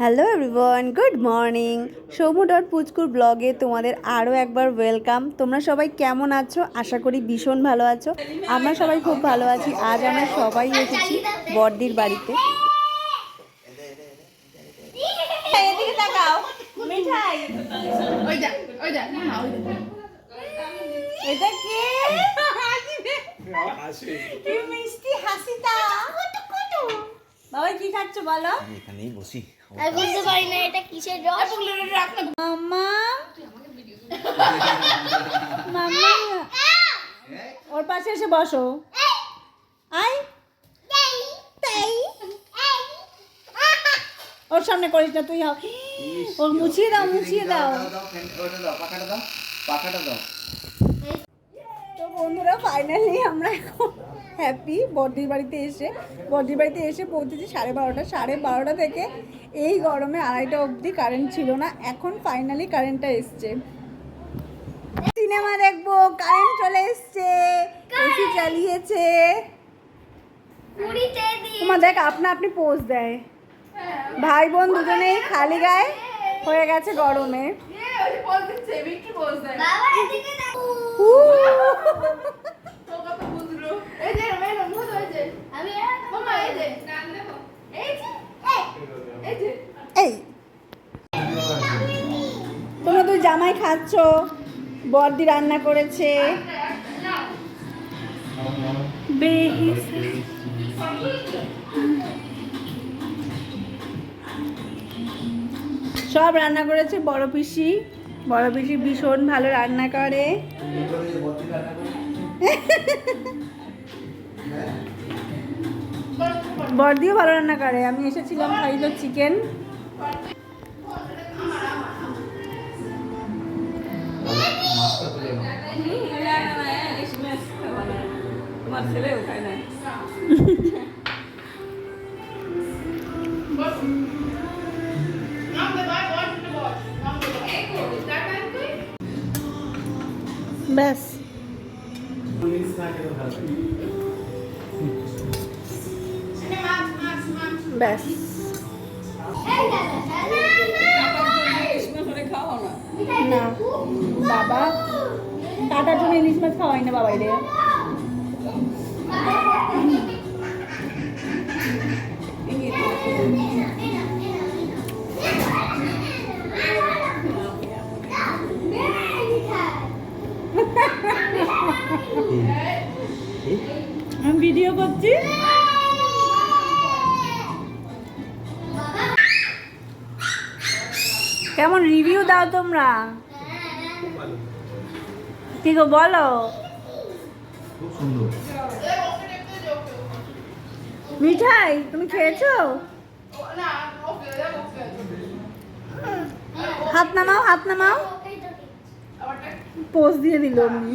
Hello everyone good morning Soumu dot পুচকুর ব্লগে তোমাদের আরও একবার ওয়েলকাম তোমরা সবাই কেমন আছো? আশা করি ভীষণ ভালো আছো। আমরা সবাই খুব ভালো আছি। আজ আমরা সবাই এসেছি বড়দির বাড়িতে। এদিকে তাকাও। মিঠাই। ওই যা ওই যা না ওই যা। এটা কে? কি মিষ্টি হাসিটা। বাবা কি খাচ্ছ বলো? এখানেই বসি। আমি বুঝতে পারি না এটা কিসের রস? মাম্মা? মাম্মা? ওর পাশে এসে বসো। আই তাই। ওর সামনে করিস না তুই ওর মুছিয়ে দাও মুছিয়ে দাও তো বন্ধুরা ফাইনালি আমরা এখন হ্যাপি বর্দির বাড়িতে এসে বর্দির বাড়িতে এসে পৌঁছেছি সাড়ে বারোটা সাড়ে বারোটা থেকে। এই গরমে আড়াইটা অবধি কারেন্ট ছিল না এখন ফাইনালি কারেন্টটা এসছে। সিনেমা দেখব কারেন্ট চলে এসছে এসি চালিয়েছে। পুরিতে দি তোমার দেখ আপনা আপনি পোজ দেয়। ভাই বোন দুজনেই খালি গায়ে হয়ে গেছে গরমে। ওই বল দিচ্ছে বিক্রি বল দেয় বাবা এদিকে না হু। তো কত বুঝলো এই যে রমেন রমজ হয়েছে আমি মামা এই যে গান দেখো এই যে এই যে এই তোমরা তো জামাই খাচ্ছ, বর্দি রান্না করেছে। সব রান্না করেছে বড় পিসি। বড় পিসি ভীষণ ভালো রান্না করে। বর্দিও ভালো রান্না করে। আমি এসেছিলাম খাইলো চিকেন এই কো টাটা তুই ব্যাস ব্যাস না বাবা। কাটার জন্য ইলিশ মাছ খাওয়াই না বাবাইরে আমি ভিডিও করছি। কেমন রিভিউ দাও তোমরা? কি গো বলো মিঠাই তুমি খেয়েছো? না ওকে ওকে হাত নামাও হাত নামাও। পোজ দিয়ে দিল আমি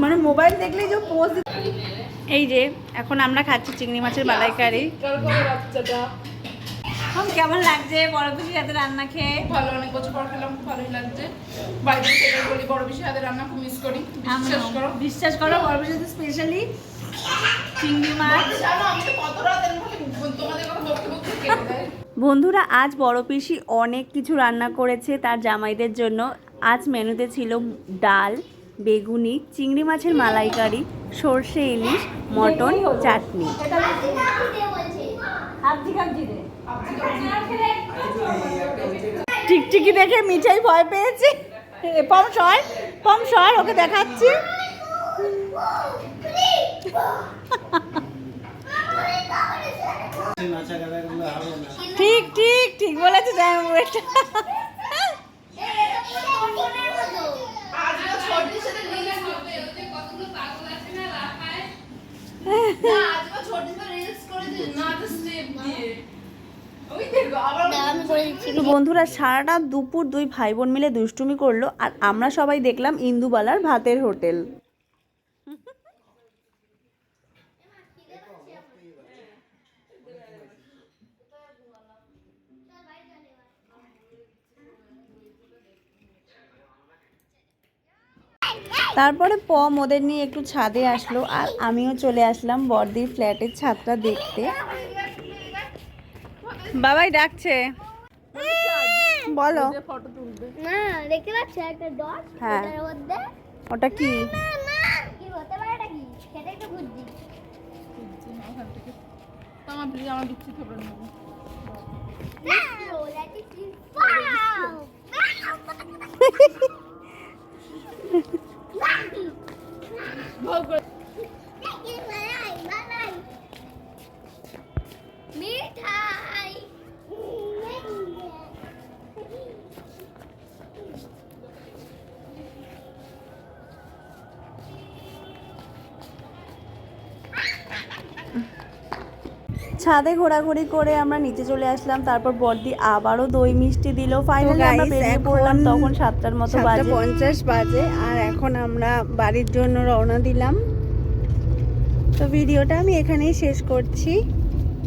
মানে মোবাইল দেখলেই যে পোজ এই যে এখন আমরা খাচ্ছি চিংড়ি মাছের বালাইকারি। চল বাচ্চাটা। এখন কেমন লাগছে? বড় পিসি হাতে রান্না খেয়ে? ভালো অনেক বছর পর খেলাম খুব ভালোই লাগছে। বাইরে থেকে বলি বড় বেশি হাতে রান্না খুব মিস করি। বিশ্বাস করো। বিশ্বাস করো বড় পিসি স্পেশালি চিংড়ি মাছ। জানো আমি তো কত রাত তোমাদের কথা বকতে বকতে কেটে দেয় বন্ধুরা আজ বড় পিসি অনেক কিছু রান্না করেছে তার জামাইদের জন্য। আজ মেনুতে ছিল ডাল বেগুনি চিংড়ি মাছের মালাইকারি সর্ষে ইলিশ মটন চাটনি। টিকটিকি দেখে মিঠাই ভয় পেয়েছে। পম সর পম সর, ওকে দেখাচ্ছি। ঠিক ঠিক ঠিক বলেছে জামাইবাবু আজ না ছোটির সাথে রিলস করবে কতগুলো পাগল আছে না রাখায় না আজ না ছোটির সাথে রিলস করেছে না তো স্টেপ দিয়ে ওই দেখো আবার আমি করে দিচ্ছি তো বন্ধুরা, সারাটা দুপুর দুই ভাই বোন মিলে দুষ্টুমি করল আর আমরা সবাই দেখলাম ইন্দুবালার ভাতের হোটেল। তারপরে পম ওদের নিয়ে একটু ছাদে আসলো আর আমিও চলে আসলাম বর্দির ফ্ল্যাটের ছাদটা দেখতে। বাবাই ডাকছে। বলো। ফটো তুলবে। না দেখতে পাচ্ছ? একটা ডট হ্যাঁ। ওটার মধ্যে। ওটা কি? কি হতে পারে এটা কি? সেটা একটু বুঝছি। আমার খবর নেব। ছাদে ঘোরাঘুরি করে আমরা নিচে চলে আসলাম তারপর বর্দি আবারও দই মিষ্টি দিল। ফাইনালি আমরা বেরিয়ে পড়লাম তখন সাতটার মতো বাজে। পঞ্চাশ বাজে আর এখন আমরা বাড়ির জন্য রওনা দিলাম। তো ভিডিওটা আমি এখানেই শেষ করছি।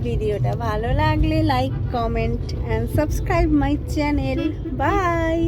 ভিডিওটা ভালো লাগলে like comment and subscribe my channel bye